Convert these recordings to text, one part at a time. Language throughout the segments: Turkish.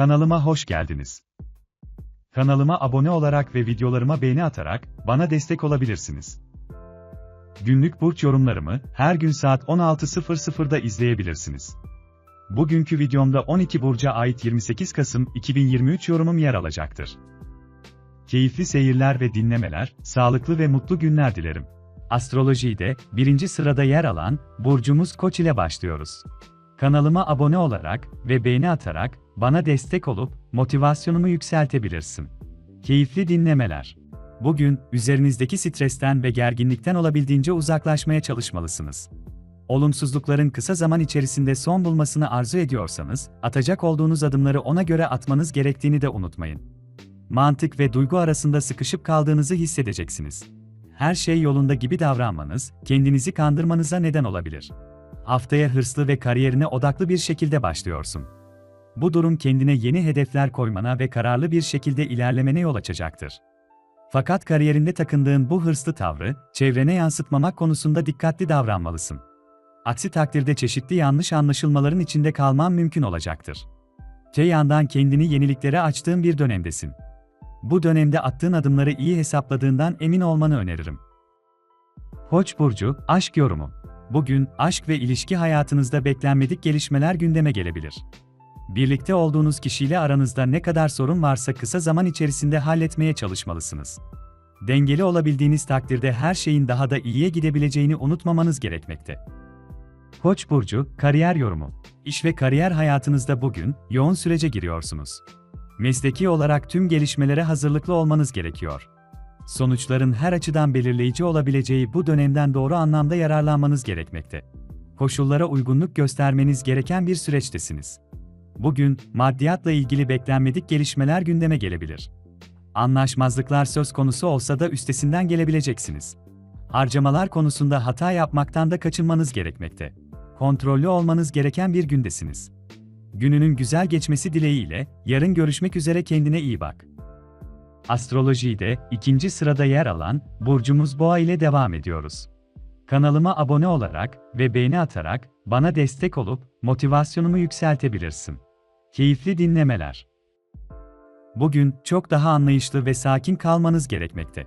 Kanalıma hoş geldiniz. Kanalıma abone olarak ve videolarıma beğeni atarak bana destek olabilirsiniz. Günlük burç yorumlarımı her gün saat 16.00'da izleyebilirsiniz. Bugünkü videomda 12 burca ait 28 Kasım 2023 yorumum yer alacaktır. Keyifli seyirler ve dinlemeler, sağlıklı ve mutlu günler dilerim. Astrolojide birinci sırada yer alan burcumuz Koç ile başlıyoruz. Kanalıma abone olarak ve beğeni atarak bana destek olup motivasyonumu yükseltebilirsin. Keyifli dinlemeler. Bugün üzerinizdeki stresten ve gerginlikten olabildiğince uzaklaşmaya çalışmalısınız. Olumsuzlukların kısa zaman içerisinde son bulmasını arzu ediyorsanız, atacak olduğunuz adımları ona göre atmanız gerektiğini de unutmayın. Mantık ve duygu arasında sıkışıp kaldığınızı hissedeceksiniz. Her şey yolunda gibi davranmanız, kendinizi kandırmanıza neden olabilir. Haftaya hırslı ve kariyerine odaklı bir şekilde başlıyorsun. Bu durum kendine yeni hedefler koymana ve kararlı bir şekilde ilerlemene yol açacaktır. Fakat kariyerinde takındığın bu hırslı tavrı, çevrene yansıtmamak konusunda dikkatli davranmalısın. Aksi takdirde çeşitli yanlış anlaşılmaların içinde kalman mümkün olacaktır. Te yandan kendini yeniliklere açtığın bir dönemdesin. Bu dönemde attığın adımları iyi hesapladığından emin olmanı öneririm. Koç burcu, aşk yorumu. Bugün aşk ve ilişki hayatınızda beklenmedik gelişmeler gündeme gelebilir. Birlikte olduğunuz kişiyle aranızda ne kadar sorun varsa kısa zaman içerisinde halletmeye çalışmalısınız. Dengeli olabildiğiniz takdirde her şeyin daha da iyiye gidebileceğini unutmamanız gerekmekte. Koç burcu, kariyer yorumu. İş ve kariyer hayatınızda bugün yoğun sürece giriyorsunuz. Mesleki olarak tüm gelişmelere hazırlıklı olmanız gerekiyor. Sonuçların her açıdan belirleyici olabileceği bu dönemden doğru anlamda yararlanmanız gerekmekte. Koşullara uygunluk göstermeniz gereken bir süreçtesiniz. Bugün maddiyatla ilgili beklenmedik gelişmeler gündeme gelebilir. Anlaşmazlıklar söz konusu olsa da üstesinden gelebileceksiniz. Harcamalar konusunda hata yapmaktan da kaçınmanız gerekmekte. Kontrollü olmanız gereken bir gündesiniz. Gününün güzel geçmesi dileğiyle, yarın görüşmek üzere kendine iyi bak. Astrolojide ikinci sırada yer alan burcumuz Boğa ile devam ediyoruz. Kanalıma abone olarak ve beğeni atarak bana destek olup motivasyonumu yükseltebilirsin. Keyifli dinlemeler. Bugün çok daha anlayışlı ve sakin kalmanız gerekmekte.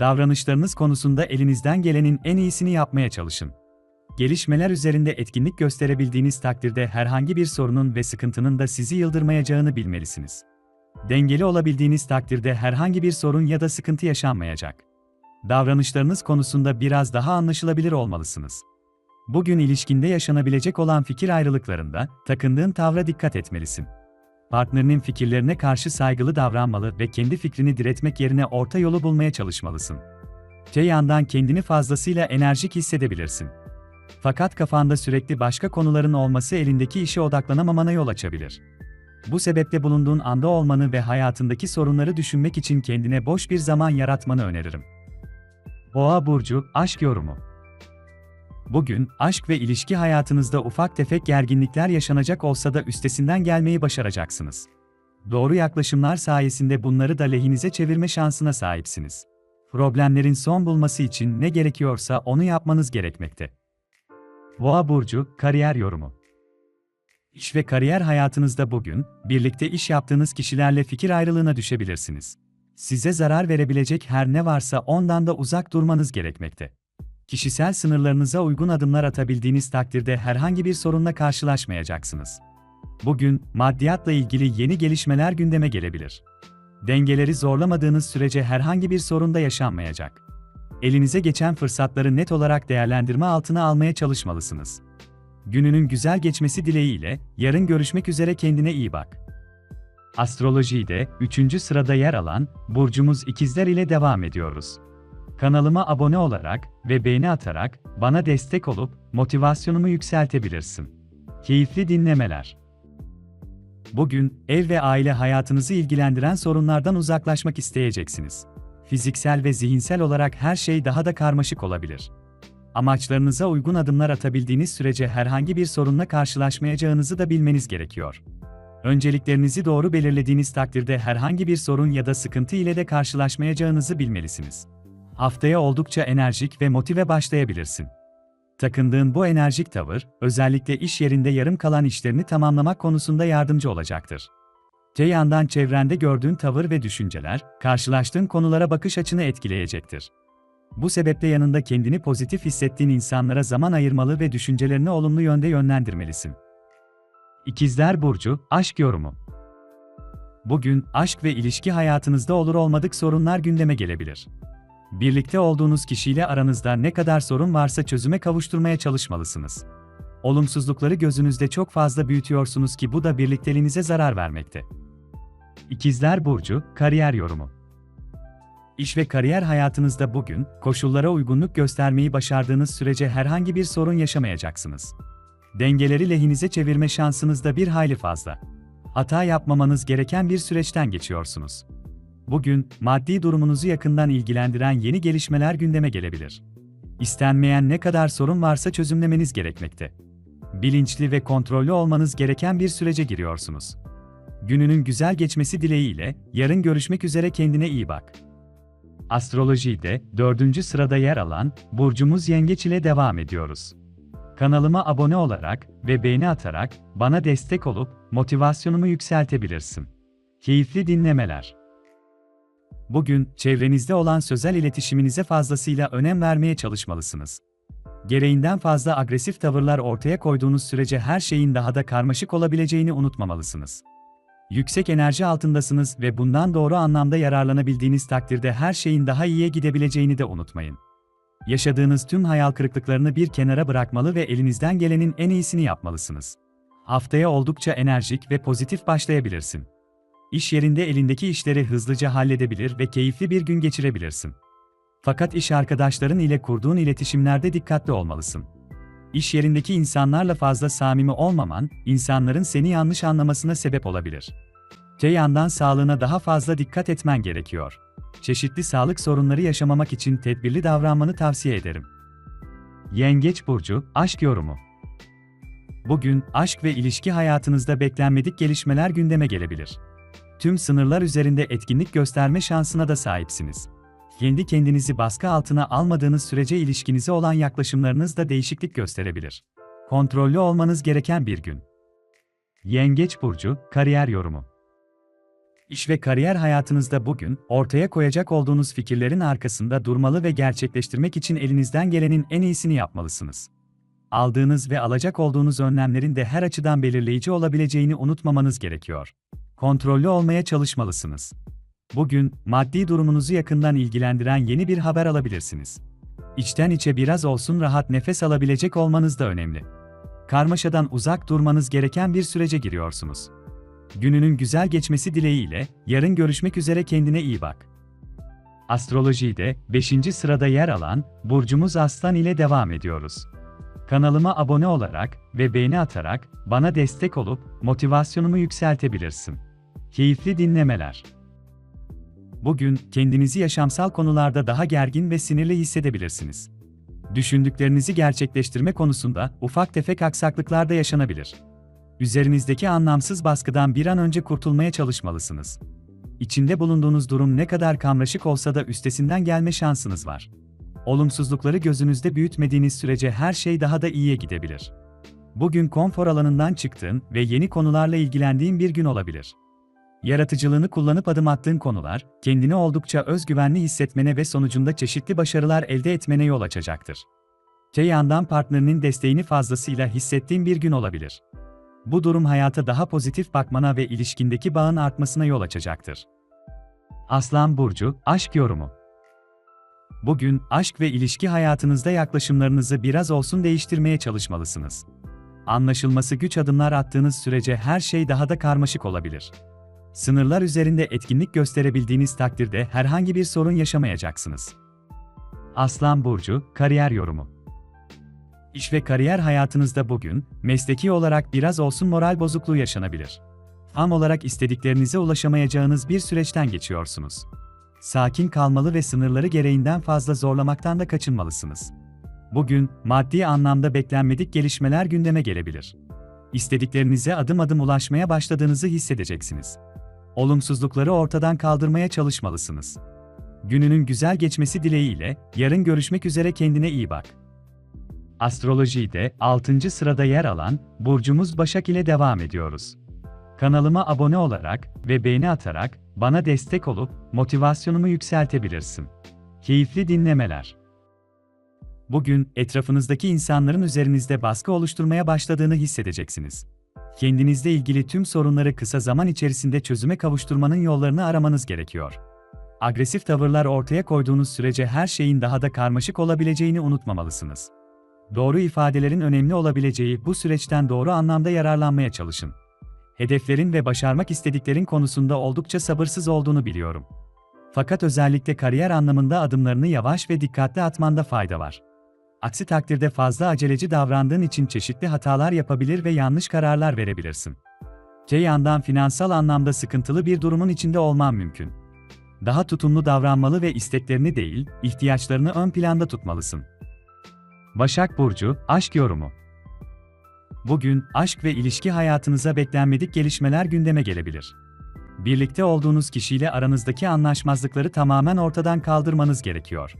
Davranışlarınız konusunda elinizden gelenin en iyisini yapmaya çalışın. Gelişmeler üzerinde etkinlik gösterebildiğiniz takdirde herhangi bir sorunun ve sıkıntının da sizi yıldırmayacağını bilmelisiniz. Dengeli olabildiğiniz takdirde herhangi bir sorun ya da sıkıntı yaşanmayacak. Davranışlarınız konusunda biraz daha anlaşılabilir olmalısınız. Bugün ilişkinde yaşanabilecek olan fikir ayrılıklarında takındığın tavra dikkat etmelisin. Partnerinin fikirlerine karşı saygılı davranmalı ve kendi fikrini diretmek yerine orta yolu bulmaya çalışmalısın. Te yandan kendini fazlasıyla enerjik hissedebilirsin. Fakat kafanda sürekli başka konuların olması elindeki işe odaklanamamana yol açabilir. Bu sebeple bulunduğun anda olmanı ve hayatındaki sorunları düşünmek için kendine boş bir zaman yaratmanı öneririm. Boğa burcu aşk yorumu. Bugün aşk ve ilişki hayatınızda ufak tefek gerginlikler yaşanacak olsa da üstesinden gelmeyi başaracaksınız. Doğru yaklaşımlar sayesinde bunları da lehinize çevirme şansına sahipsiniz. Problemlerin son bulması için ne gerekiyorsa onu yapmanız gerekmekte. Boğa burcu kariyer yorumu. İş ve kariyer hayatınızda bugün, birlikte iş yaptığınız kişilerle fikir ayrılığına düşebilirsiniz. Size zarar verebilecek her ne varsa ondan da uzak durmanız gerekmekte. Kişisel sınırlarınıza uygun adımlar atabildiğiniz takdirde herhangi bir sorunla karşılaşmayacaksınız. Bugün, maddiyatla ilgili yeni gelişmeler gündeme gelebilir. Dengeleri zorlamadığınız sürece herhangi bir sorun da yaşanmayacak. Elinize geçen fırsatları net olarak değerlendirme altına almaya çalışmalısınız. Gününün güzel geçmesi dileğiyle, yarın görüşmek üzere kendine iyi bak. Astrolojide 3. sırada yer alan burcumuz ikizler ile devam ediyoruz. Kanalıma abone olarak ve beğeni atarak bana destek olup motivasyonumu yükseltebilirsin. Keyifli dinlemeler. Bugün ev ve aile hayatınızı ilgilendiren sorunlardan uzaklaşmak isteyeceksiniz. Fiziksel ve zihinsel olarak her şey daha da karmaşık olabilir. Amaçlarınıza uygun adımlar atabildiğiniz sürece herhangi bir sorunla karşılaşmayacağınızı da bilmeniz gerekiyor. Önceliklerinizi doğru belirlediğiniz takdirde herhangi bir sorun ya da sıkıntı ile de karşılaşmayacağınızı bilmelisiniz. Haftaya oldukça enerjik ve motive başlayabilirsin. Takındığın bu enerjik tavır, özellikle iş yerinde yarım kalan işlerini tamamlamak konusunda yardımcı olacaktır. Te yandan çevrende gördüğün tavır ve düşünceler, karşılaştığın konulara bakış açını etkileyecektir. Bu sebeple yanında kendini pozitif hissettiğin insanlara zaman ayırmalı ve düşüncelerini olumlu yönde yönlendirmelisin. İkizler Burcu, Aşk Yorumu Bugün, aşk ve ilişki hayatınızda olur olmadık sorunlar gündeme gelebilir. Birlikte olduğunuz kişiyle aranızda ne kadar sorun varsa çözüme kavuşturmaya çalışmalısınız. Olumsuzlukları gözünüzde çok fazla büyütüyorsunuz ki bu da birlikteliğinize zarar vermekte. İkizler Burcu, Kariyer Yorumu İş ve kariyer hayatınızda bugün, koşullara uygunluk göstermeyi başardığınız sürece herhangi bir sorun yaşamayacaksınız. Dengeleri lehinize çevirme şansınız da bir hayli fazla. Hata yapmamanız gereken bir süreçten geçiyorsunuz. Bugün, maddi durumunuzu yakından ilgilendiren yeni gelişmeler gündeme gelebilir. İstenmeyen ne kadar sorun varsa çözümlemeniz gerekmekte. Bilinçli ve kontrollü olmanız gereken bir sürece giriyorsunuz. Gününün güzel geçmesi dileğiyle, yarın görüşmek üzere kendine iyi bak. Astrolojide dördüncü sırada yer alan burcumuz Yengeç ile devam ediyoruz. Kanalıma abone olarak ve beğeni atarak bana destek olup motivasyonumu yükseltebilirsin. Keyifli dinlemeler. Bugün çevrenizde olan sözel iletişiminize fazlasıyla önem vermeye çalışmalısınız. Gereğinden fazla agresif tavırlar ortaya koyduğunuz sürece her şeyin daha da karmaşık olabileceğini unutmamalısınız. Yüksek enerji altındasınız ve bundan doğru anlamda yararlanabildiğiniz takdirde her şeyin daha iyiye gidebileceğini de unutmayın. Yaşadığınız tüm hayal kırıklıklarını bir kenara bırakmalı ve elinizden gelenin en iyisini yapmalısınız. Haftaya oldukça enerjik ve pozitif başlayabilirsin. İş yerinde elindeki işleri hızlıca halledebilir ve keyifli bir gün geçirebilirsin. Fakat iş arkadaşların ile kurduğun iletişimlerde dikkatli olmalısın. İş yerindeki insanlarla fazla samimi olmaman, insanların seni yanlış anlamasına sebep olabilir. Te yandan sağlığına daha fazla dikkat etmen gerekiyor. Çeşitli sağlık sorunları yaşamamak için tedbirli davranmanı tavsiye ederim. Yengeç burcu, aşk yorumu. Bugün aşk ve ilişki hayatınızda beklenmedik gelişmeler gündeme gelebilir. Tüm sınırlar üzerinde etkinlik gösterme şansına da sahipsiniz kendi kendinizi baskı altına almadığınız sürece ilişkinize olan yaklaşımlarınız da değişiklik gösterebilir. Kontrollü olmanız gereken bir gün. Yengeç burcu kariyer yorumu. İş ve kariyer hayatınızda bugün ortaya koyacak olduğunuz fikirlerin arkasında durmalı ve gerçekleştirmek için elinizden gelenin en iyisini yapmalısınız. Aldığınız ve alacak olduğunuz önlemlerin de her açıdan belirleyici olabileceğini unutmamanız gerekiyor. Kontrollü olmaya çalışmalısınız. Bugün, maddi durumunuzu yakından ilgilendiren yeni bir haber alabilirsiniz. İçten içe biraz olsun rahat nefes alabilecek olmanız da önemli. Karmaşadan uzak durmanız gereken bir sürece giriyorsunuz. Gününün güzel geçmesi dileğiyle, yarın görüşmek üzere kendine iyi bak. Astrolojide 5. sırada yer alan burcumuz Aslan ile devam ediyoruz. Kanalıma abone olarak ve beğeni atarak bana destek olup motivasyonumu yükseltebilirsin. Keyifli dinlemeler. Bugün kendinizi yaşamsal konularda daha gergin ve sinirli hissedebilirsiniz. Düşündüklerinizi gerçekleştirme konusunda ufak tefek aksaklıklar da yaşanabilir. Üzerinizdeki anlamsız baskıdan bir an önce kurtulmaya çalışmalısınız. İçinde bulunduğunuz durum ne kadar kamraşık olsa da üstesinden gelme şansınız var. Olumsuzlukları gözünüzde büyütmediğiniz sürece her şey daha da iyiye gidebilir. Bugün konfor alanından çıktığın ve yeni konularla ilgilendiğin bir gün olabilir. Yaratıcılığını kullanıp adım attığın konular, kendini oldukça özgüvenli hissetmene ve sonucunda çeşitli başarılar elde etmene yol açacaktır. Te yandan partnerinin desteğini fazlasıyla hissettiğin bir gün olabilir. Bu durum hayata daha pozitif bakmana ve ilişkindeki bağın artmasına yol açacaktır. Aslan Burcu, Aşk Yorumu Bugün, aşk ve ilişki hayatınızda yaklaşımlarınızı biraz olsun değiştirmeye çalışmalısınız. Anlaşılması güç adımlar attığınız sürece her şey daha da karmaşık olabilir. Sınırlar üzerinde etkinlik gösterebildiğiniz takdirde herhangi bir sorun yaşamayacaksınız. Aslan Burcu, Kariyer Yorumu İş ve kariyer hayatınızda bugün, mesleki olarak biraz olsun moral bozukluğu yaşanabilir. Tam olarak istediklerinize ulaşamayacağınız bir süreçten geçiyorsunuz. Sakin kalmalı ve sınırları gereğinden fazla zorlamaktan da kaçınmalısınız. Bugün, maddi anlamda beklenmedik gelişmeler gündeme gelebilir. İstediklerinize adım adım ulaşmaya başladığınızı hissedeceksiniz olumsuzlukları ortadan kaldırmaya çalışmalısınız. Gününün güzel geçmesi dileğiyle, yarın görüşmek üzere kendine iyi bak. Astrolojide 6. sırada yer alan burcumuz Başak ile devam ediyoruz. Kanalıma abone olarak ve beğeni atarak bana destek olup motivasyonumu yükseltebilirsin. Keyifli dinlemeler. Bugün etrafınızdaki insanların üzerinizde baskı oluşturmaya başladığını hissedeceksiniz. Kendinizle ilgili tüm sorunları kısa zaman içerisinde çözüme kavuşturmanın yollarını aramanız gerekiyor. Agresif tavırlar ortaya koyduğunuz sürece her şeyin daha da karmaşık olabileceğini unutmamalısınız. Doğru ifadelerin önemli olabileceği bu süreçten doğru anlamda yararlanmaya çalışın. Hedeflerin ve başarmak istediklerin konusunda oldukça sabırsız olduğunu biliyorum. Fakat özellikle kariyer anlamında adımlarını yavaş ve dikkatli atmanda fayda var. Aksi takdirde fazla aceleci davrandığın için çeşitli hatalar yapabilir ve yanlış kararlar verebilirsin. Te yandan finansal anlamda sıkıntılı bir durumun içinde olman mümkün. Daha tutumlu davranmalı ve isteklerini değil, ihtiyaçlarını ön planda tutmalısın. Başak Burcu, Aşk Yorumu Bugün, aşk ve ilişki hayatınıza beklenmedik gelişmeler gündeme gelebilir. Birlikte olduğunuz kişiyle aranızdaki anlaşmazlıkları tamamen ortadan kaldırmanız gerekiyor.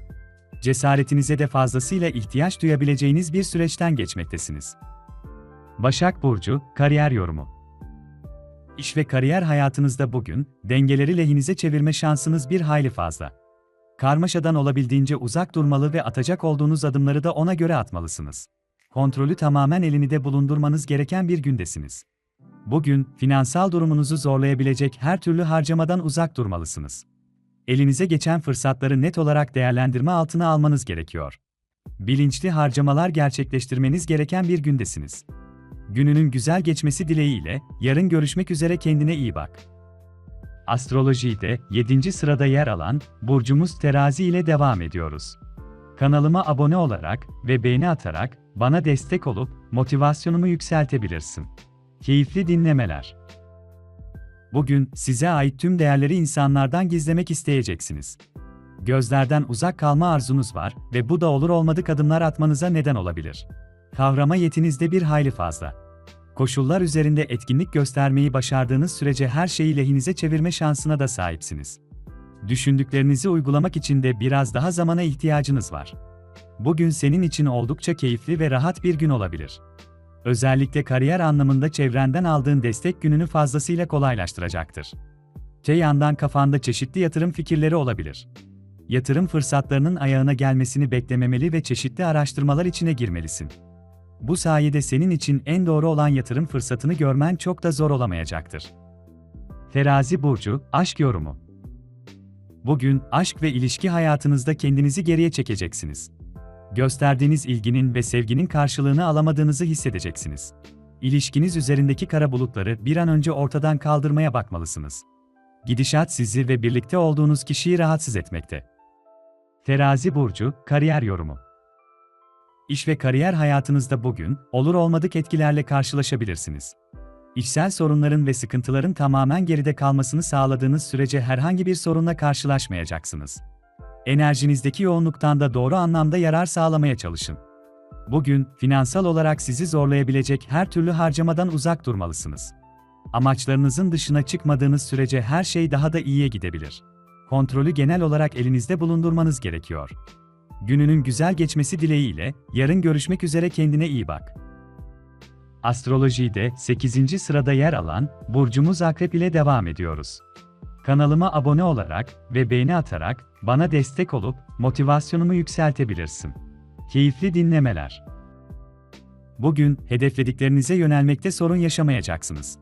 Cesaretinize de fazlasıyla ihtiyaç duyabileceğiniz bir süreçten geçmektesiniz. Başak Burcu, Kariyer Yorumu İş ve kariyer hayatınızda bugün, dengeleri lehinize çevirme şansınız bir hayli fazla. Karmaşadan olabildiğince uzak durmalı ve atacak olduğunuz adımları da ona göre atmalısınız. Kontrolü tamamen elinide bulundurmanız gereken bir gündesiniz. Bugün, finansal durumunuzu zorlayabilecek her türlü harcamadan uzak durmalısınız. Elinize geçen fırsatları net olarak değerlendirme altına almanız gerekiyor. Bilinçli harcamalar gerçekleştirmeniz gereken bir gündesiniz. Gününün güzel geçmesi dileğiyle, yarın görüşmek üzere kendine iyi bak. Astrolojide 7. sırada yer alan burcumuz Terazi ile devam ediyoruz. Kanalıma abone olarak ve beğeni atarak bana destek olup motivasyonumu yükseltebilirsin. Keyifli dinlemeler. Bugün size ait tüm değerleri insanlardan gizlemek isteyeceksiniz. Gözlerden uzak kalma arzunuz var ve bu da olur olmadık adımlar atmanıza neden olabilir. Kavrama yetinizde bir hayli fazla. Koşullar üzerinde etkinlik göstermeyi başardığınız sürece her şeyi lehinize çevirme şansına da sahipsiniz. Düşündüklerinizi uygulamak için de biraz daha zamana ihtiyacınız var. Bugün senin için oldukça keyifli ve rahat bir gün olabilir. Özellikle kariyer anlamında çevrenden aldığın destek gününü fazlasıyla kolaylaştıracaktır. Te yandan kafanda çeşitli yatırım fikirleri olabilir. Yatırım fırsatlarının ayağına gelmesini beklememeli ve çeşitli araştırmalar içine girmelisin. Bu sayede senin için en doğru olan yatırım fırsatını görmen çok da zor olamayacaktır. Terazi burcu, aşk yorumu. Bugün aşk ve ilişki hayatınızda kendinizi geriye çekeceksiniz. Gösterdiğiniz ilginin ve sevginin karşılığını alamadığınızı hissedeceksiniz. İlişkiniz üzerindeki kara bulutları bir an önce ortadan kaldırmaya bakmalısınız. Gidişat sizi ve birlikte olduğunuz kişiyi rahatsız etmekte. Terazi burcu, kariyer yorumu. İş ve kariyer hayatınızda bugün olur olmadık etkilerle karşılaşabilirsiniz. İşsel sorunların ve sıkıntıların tamamen geride kalmasını sağladığınız sürece herhangi bir sorunla karşılaşmayacaksınız. Enerjinizdeki yoğunluktan da doğru anlamda yarar sağlamaya çalışın. Bugün, finansal olarak sizi zorlayabilecek her türlü harcamadan uzak durmalısınız. Amaçlarınızın dışına çıkmadığınız sürece her şey daha da iyiye gidebilir. Kontrolü genel olarak elinizde bulundurmanız gerekiyor. Gününün güzel geçmesi dileğiyle, yarın görüşmek üzere kendine iyi bak. Astrolojide 8. sırada yer alan burcumuz Akrep ile devam ediyoruz. Kanalıma abone olarak ve beğeni atarak bana destek olup motivasyonumu yükseltebilirsin. Keyifli dinlemeler. Bugün hedeflediklerinize yönelmekte sorun yaşamayacaksınız.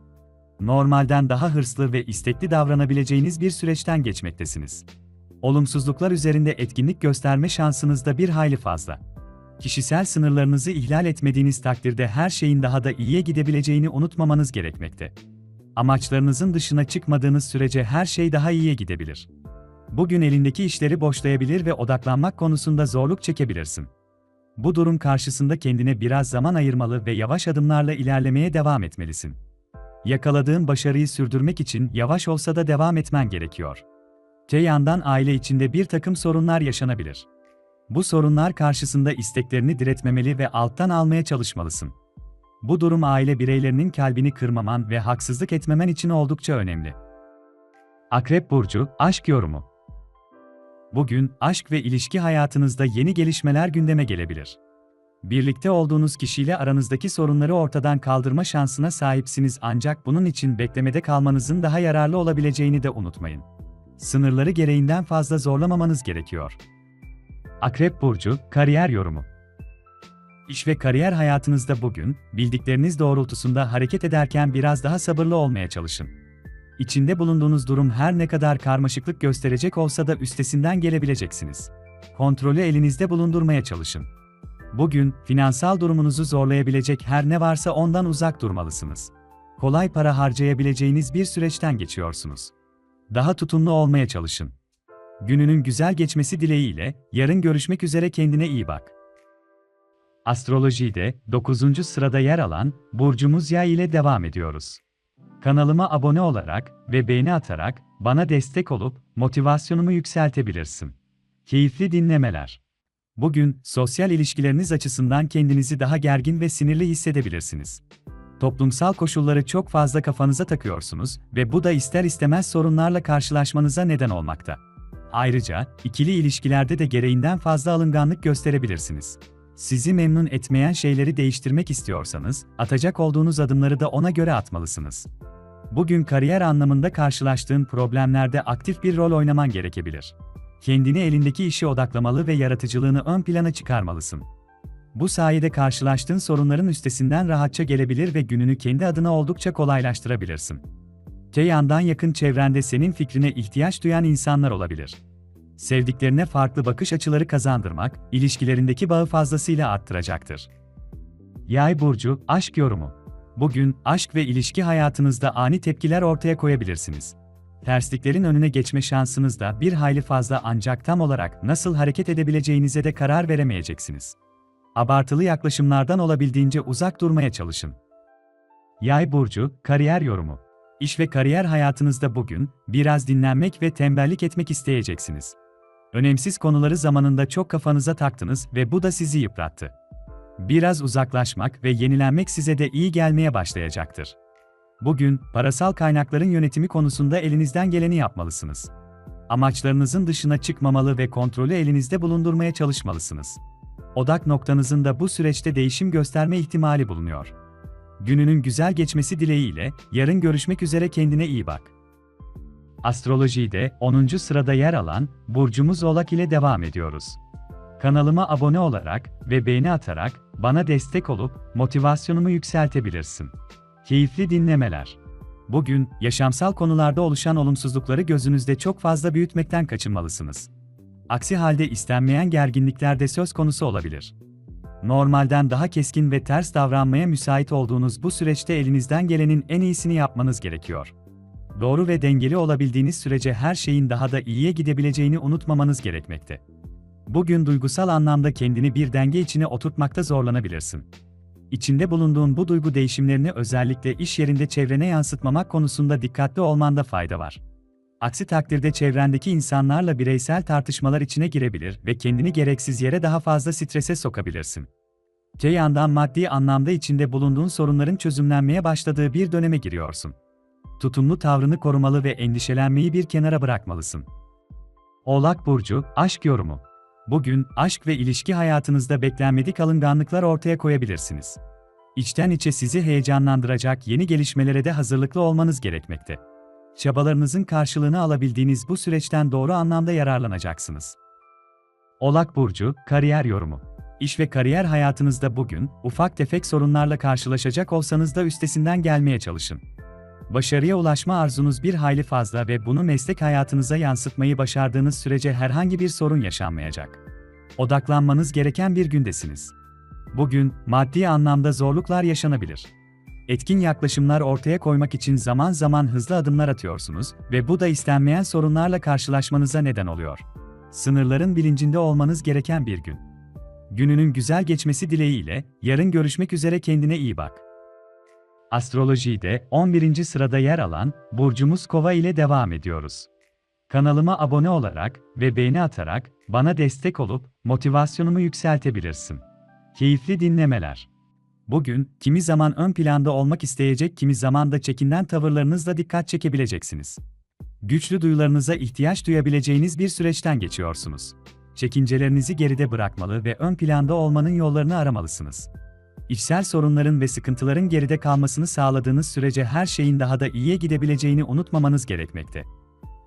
Normalden daha hırslı ve istekli davranabileceğiniz bir süreçten geçmektesiniz. Olumsuzluklar üzerinde etkinlik gösterme şansınız da bir hayli fazla. Kişisel sınırlarınızı ihlal etmediğiniz takdirde her şeyin daha da iyiye gidebileceğini unutmamanız gerekmekte. Amaçlarınızın dışına çıkmadığınız sürece her şey daha iyiye gidebilir. Bugün elindeki işleri boşlayabilir ve odaklanmak konusunda zorluk çekebilirsin. Bu durum karşısında kendine biraz zaman ayırmalı ve yavaş adımlarla ilerlemeye devam etmelisin. Yakaladığın başarıyı sürdürmek için yavaş olsa da devam etmen gerekiyor. Te yandan aile içinde bir takım sorunlar yaşanabilir. Bu sorunlar karşısında isteklerini diretmemeli ve alttan almaya çalışmalısın. Bu durum aile bireylerinin kalbini kırmaman ve haksızlık etmemen için oldukça önemli. Akrep Burcu, Aşk Yorumu Bugün, aşk ve ilişki hayatınızda yeni gelişmeler gündeme gelebilir. Birlikte olduğunuz kişiyle aranızdaki sorunları ortadan kaldırma şansına sahipsiniz ancak bunun için beklemede kalmanızın daha yararlı olabileceğini de unutmayın. Sınırları gereğinden fazla zorlamamanız gerekiyor. Akrep Burcu, Kariyer Yorumu İş ve kariyer hayatınızda bugün, bildikleriniz doğrultusunda hareket ederken biraz daha sabırlı olmaya çalışın. İçinde bulunduğunuz durum her ne kadar karmaşıklık gösterecek olsa da üstesinden gelebileceksiniz. Kontrolü elinizde bulundurmaya çalışın. Bugün, finansal durumunuzu zorlayabilecek her ne varsa ondan uzak durmalısınız. Kolay para harcayabileceğiniz bir süreçten geçiyorsunuz. Daha tutumlu olmaya çalışın. Gününün güzel geçmesi dileğiyle, yarın görüşmek üzere kendine iyi bak. Astrolojide 9. sırada yer alan burcumuz Yay ile devam ediyoruz. Kanalıma abone olarak ve beğeni atarak bana destek olup motivasyonumu yükseltebilirsin. Keyifli dinlemeler. Bugün sosyal ilişkileriniz açısından kendinizi daha gergin ve sinirli hissedebilirsiniz. Toplumsal koşulları çok fazla kafanıza takıyorsunuz ve bu da ister istemez sorunlarla karşılaşmanıza neden olmakta. Ayrıca ikili ilişkilerde de gereğinden fazla alınganlık gösterebilirsiniz. Sizi memnun etmeyen şeyleri değiştirmek istiyorsanız, atacak olduğunuz adımları da ona göre atmalısınız. Bugün kariyer anlamında karşılaştığın problemlerde aktif bir rol oynaman gerekebilir. Kendini elindeki işe odaklamalı ve yaratıcılığını ön plana çıkarmalısın. Bu sayede karşılaştığın sorunların üstesinden rahatça gelebilir ve gününü kendi adına oldukça kolaylaştırabilirsin. Te yandan yakın çevrende senin fikrine ihtiyaç duyan insanlar olabilir sevdiklerine farklı bakış açıları kazandırmak, ilişkilerindeki bağı fazlasıyla arttıracaktır. Yay burcu, aşk yorumu. Bugün aşk ve ilişki hayatınızda ani tepkiler ortaya koyabilirsiniz. Tersliklerin önüne geçme şansınız da bir hayli fazla ancak tam olarak nasıl hareket edebileceğinize de karar veremeyeceksiniz. Abartılı yaklaşımlardan olabildiğince uzak durmaya çalışın. Yay burcu, kariyer yorumu. İş ve kariyer hayatınızda bugün biraz dinlenmek ve tembellik etmek isteyeceksiniz. Önemsiz konuları zamanında çok kafanıza taktınız ve bu da sizi yıprattı. Biraz uzaklaşmak ve yenilenmek size de iyi gelmeye başlayacaktır. Bugün, parasal kaynakların yönetimi konusunda elinizden geleni yapmalısınız. Amaçlarınızın dışına çıkmamalı ve kontrolü elinizde bulundurmaya çalışmalısınız. Odak noktanızın da bu süreçte değişim gösterme ihtimali bulunuyor. Gününün güzel geçmesi dileğiyle, yarın görüşmek üzere kendine iyi bak. Astrolojide 10. sırada yer alan burcumuz Oğlak ile devam ediyoruz. Kanalıma abone olarak ve beğeni atarak bana destek olup motivasyonumu yükseltebilirsin. Keyifli dinlemeler. Bugün yaşamsal konularda oluşan olumsuzlukları gözünüzde çok fazla büyütmekten kaçınmalısınız. Aksi halde istenmeyen gerginlikler de söz konusu olabilir. Normalden daha keskin ve ters davranmaya müsait olduğunuz bu süreçte elinizden gelenin en iyisini yapmanız gerekiyor doğru ve dengeli olabildiğiniz sürece her şeyin daha da iyiye gidebileceğini unutmamanız gerekmekte. Bugün duygusal anlamda kendini bir denge içine oturtmakta zorlanabilirsin. İçinde bulunduğun bu duygu değişimlerini özellikle iş yerinde çevrene yansıtmamak konusunda dikkatli olmanda fayda var. Aksi takdirde çevrendeki insanlarla bireysel tartışmalar içine girebilir ve kendini gereksiz yere daha fazla strese sokabilirsin. Te yandan maddi anlamda içinde bulunduğun sorunların çözümlenmeye başladığı bir döneme giriyorsun tutumlu tavrını korumalı ve endişelenmeyi bir kenara bırakmalısın. Oğlak Burcu, Aşk Yorumu Bugün, aşk ve ilişki hayatınızda beklenmedik alınganlıklar ortaya koyabilirsiniz. İçten içe sizi heyecanlandıracak yeni gelişmelere de hazırlıklı olmanız gerekmekte. Çabalarınızın karşılığını alabildiğiniz bu süreçten doğru anlamda yararlanacaksınız. Oğlak Burcu, Kariyer Yorumu İş ve kariyer hayatınızda bugün, ufak tefek sorunlarla karşılaşacak olsanız da üstesinden gelmeye çalışın. Başarıya ulaşma arzunuz bir hayli fazla ve bunu meslek hayatınıza yansıtmayı başardığınız sürece herhangi bir sorun yaşanmayacak. Odaklanmanız gereken bir gündesiniz. Bugün, maddi anlamda zorluklar yaşanabilir. Etkin yaklaşımlar ortaya koymak için zaman zaman hızlı adımlar atıyorsunuz ve bu da istenmeyen sorunlarla karşılaşmanıza neden oluyor. Sınırların bilincinde olmanız gereken bir gün. Gününün güzel geçmesi dileğiyle, yarın görüşmek üzere kendine iyi bak. Astrolojide 11. sırada yer alan burcumuz Kova ile devam ediyoruz. Kanalıma abone olarak ve beğeni atarak bana destek olup motivasyonumu yükseltebilirsin. Keyifli dinlemeler. Bugün kimi zaman ön planda olmak isteyecek, kimi zaman da çekinden tavırlarınızla dikkat çekebileceksiniz. Güçlü duyularınıza ihtiyaç duyabileceğiniz bir süreçten geçiyorsunuz. çekincelerinizi geride bırakmalı ve ön planda olmanın yollarını aramalısınız. İçsel sorunların ve sıkıntıların geride kalmasını sağladığınız sürece her şeyin daha da iyiye gidebileceğini unutmamanız gerekmekte.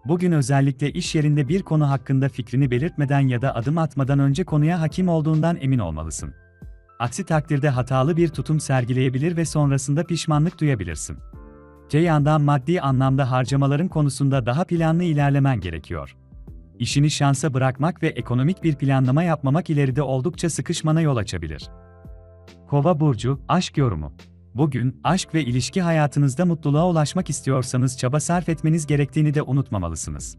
Bugün özellikle iş yerinde bir konu hakkında fikrini belirtmeden ya da adım atmadan önce konuya hakim olduğundan emin olmalısın. Aksi takdirde hatalı bir tutum sergileyebilir ve sonrasında pişmanlık duyabilirsin. Te yandan maddi anlamda harcamaların konusunda daha planlı ilerlemen gerekiyor. İşini şansa bırakmak ve ekonomik bir planlama yapmamak ileride oldukça sıkışmana yol açabilir. Kova burcu aşk yorumu. Bugün aşk ve ilişki hayatınızda mutluluğa ulaşmak istiyorsanız çaba sarf etmeniz gerektiğini de unutmamalısınız.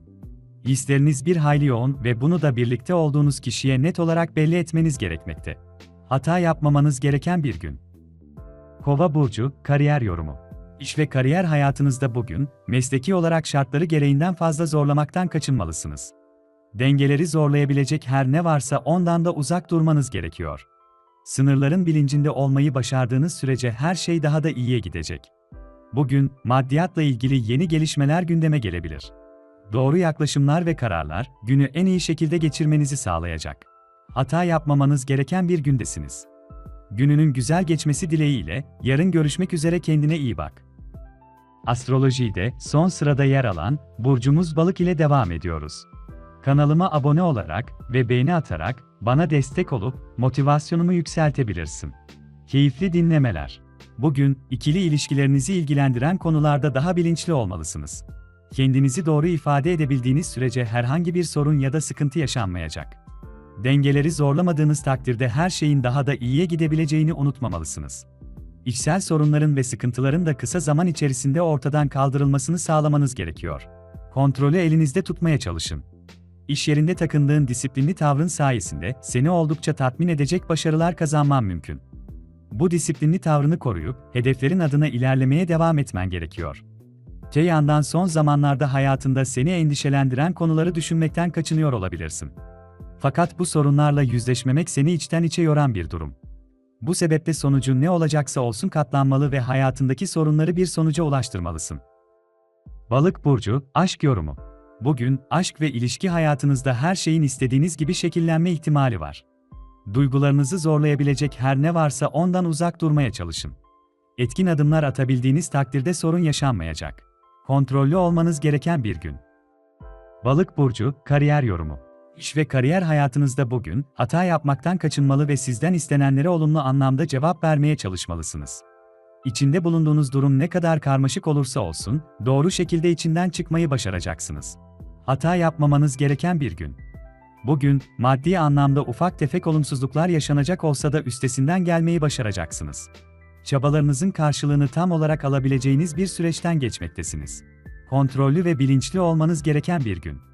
Hisleriniz bir hayli yoğun ve bunu da birlikte olduğunuz kişiye net olarak belli etmeniz gerekmekte. Hata yapmamanız gereken bir gün. Kova burcu kariyer yorumu. İş ve kariyer hayatınızda bugün, mesleki olarak şartları gereğinden fazla zorlamaktan kaçınmalısınız. Dengeleri zorlayabilecek her ne varsa ondan da uzak durmanız gerekiyor. Sınırların bilincinde olmayı başardığınız sürece her şey daha da iyiye gidecek. Bugün, maddiyatla ilgili yeni gelişmeler gündeme gelebilir. Doğru yaklaşımlar ve kararlar, günü en iyi şekilde geçirmenizi sağlayacak. Hata yapmamanız gereken bir gündesiniz. Gününün güzel geçmesi dileğiyle, yarın görüşmek üzere kendine iyi bak. Astrolojide son sırada yer alan burcumuz balık ile devam ediyoruz. Kanalıma abone olarak ve beğeni atarak bana destek olup motivasyonumu yükseltebilirsin. Keyifli dinlemeler. Bugün ikili ilişkilerinizi ilgilendiren konularda daha bilinçli olmalısınız. Kendinizi doğru ifade edebildiğiniz sürece herhangi bir sorun ya da sıkıntı yaşanmayacak. Dengeleri zorlamadığınız takdirde her şeyin daha da iyiye gidebileceğini unutmamalısınız. İçsel sorunların ve sıkıntıların da kısa zaman içerisinde ortadan kaldırılmasını sağlamanız gerekiyor. Kontrolü elinizde tutmaya çalışın. İş yerinde takındığın disiplinli tavrın sayesinde seni oldukça tatmin edecek başarılar kazanman mümkün. Bu disiplinli tavrını koruyup hedeflerin adına ilerlemeye devam etmen gerekiyor. Te yandan son zamanlarda hayatında seni endişelendiren konuları düşünmekten kaçınıyor olabilirsin. Fakat bu sorunlarla yüzleşmemek seni içten içe yoran bir durum. Bu sebeple sonucun ne olacaksa olsun katlanmalı ve hayatındaki sorunları bir sonuca ulaştırmalısın. Balık burcu aşk yorumu. Bugün aşk ve ilişki hayatınızda her şeyin istediğiniz gibi şekillenme ihtimali var. Duygularınızı zorlayabilecek her ne varsa ondan uzak durmaya çalışın. Etkin adımlar atabildiğiniz takdirde sorun yaşanmayacak. Kontrollü olmanız gereken bir gün. Balık burcu kariyer yorumu. İş ve kariyer hayatınızda bugün hata yapmaktan kaçınmalı ve sizden istenenlere olumlu anlamda cevap vermeye çalışmalısınız. İçinde bulunduğunuz durum ne kadar karmaşık olursa olsun, doğru şekilde içinden çıkmayı başaracaksınız. Hata yapmamanız gereken bir gün. Bugün, maddi anlamda ufak tefek olumsuzluklar yaşanacak olsa da üstesinden gelmeyi başaracaksınız. Çabalarınızın karşılığını tam olarak alabileceğiniz bir süreçten geçmektesiniz. Kontrollü ve bilinçli olmanız gereken bir gün.